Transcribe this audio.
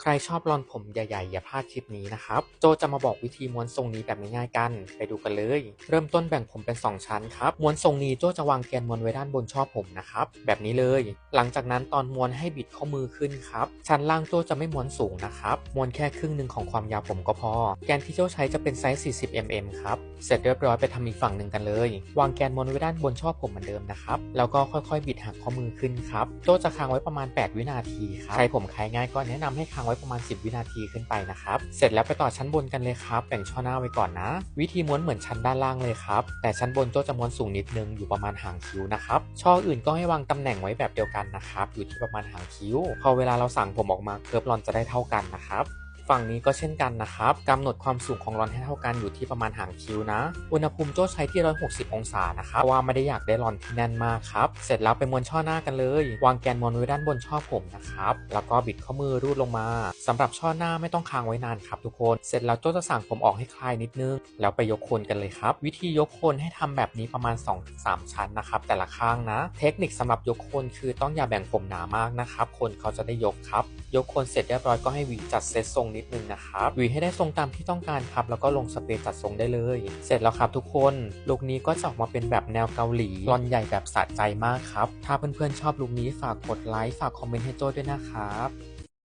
ใครชอบรอนผมใหญ่ๆ อย่าพลาดคลิปนี้นะครับ โจจะมาบอกวิธีม้วนทรงนี้แบบง่ายๆกัน ไปดูกันเลย เริ่มต้นแบ่งผมเป็น 2 ชั้นครับม้วนทรงนี้โจจะวางแกนม้วนไว้ด้านบนช่อผมนะครับ แบบนี้เลย หลังจากนั้นตอนม้วนให้บิดข้อมือขึ้นครับ ชั้นล่างโจจะไม่ม้วนสูงนะครับ ม้วนแค่ครึ่งหนึ่งของความยาวผมก็พอ แกนที่โจใช้จะเป็นไซส์ 40 mm ครับ เสร็จเรียบร้อยไปทำอีกฝั่งหนึ่งกันเลย วางแกนม้วนไว้ด้านบนช่อผมเหมือนเดิมนะครับ แล้วก็ค่อยๆ บิดหักข้อมือขึ้นครับ โจจะค้างไว้ประมาณ 8 วินาทีครับ ใครผมคลายง่ายก็แนะนำให้ค้างว้ประมาณ 10 วินาทีขึ้นไปนะครับ เสร็จแล้วไปต่อชั้นบนกันเลยครับแบ่งช่อหน้าไว้ก่อนนะ วิธีม้วนเหมือนชั้นด้านล่างเลยครับ แต่ชั้นบนก็จะม้วนสูงนิดนึงอยู่ประมาณหางคิ้วนะครับช่ออื่นก็ให้วางตำแหน่งไว้แบบเดียวกันนะครับอยู่ที่ประมาณหางคิ้ว พอเวลาเราสั่งผมออกมาเคิร์ฟรอนจะได้เท่ากันนะครับ ฝั่งนี้ก็เช่นกันนะครับกำหนดความสูงของรอนให้เท่ากันอยู่ที่ประมาณหางคิ้วนะ อุณหภูมิโจ้ใช้ที่ 160 องศานะครับเพราะว่าไม่ได้อยากได้รอนที่แน่นมากครับ เสร็จแล้วไปม้วนช่อหน้ากันเลย วางแกนม้วนไว้ด้านบนช่อผมนะครับ แล้วก็บิดข้อมือรูดลงมาสำหรับช่อหน้าไม่ต้องค้างไว้นานครับทุกคน เสร็จแล้วโจ้จะสั่งผมออกให้คลายนิดนึง แล้วไปยกโคนกันเลยครับ วิธียกโคนให้ทำแบบนี้ประมาณ 2-3 ชั้นนะครับแต่ละข้างนะ เทคนิคสำหรับยกโคนคือต้องอย่าแบ่งผมหนามากนะครับคนเขาจะได้ยกครับ ยกคนเสร็จเรียบร้อยก็ให้วีจัดเซตทรงนิดนึงนะครับวีให้ได้ทรงตามที่ต้องการครับ แล้วก็ลงสเปรย์จัดทรงได้เลย เสร็จแล้วครับทุกคนลุคนี้ก็จะออกมาเป็นแบบแนวเกาหลีรอนใหญ่แบบสะใจมากครับ ถ้าเพื่อนๆชอบลุคนี้ฝากกดไลค์ฝากคอมเมนต์ให้โจ้ด้วยนะครับ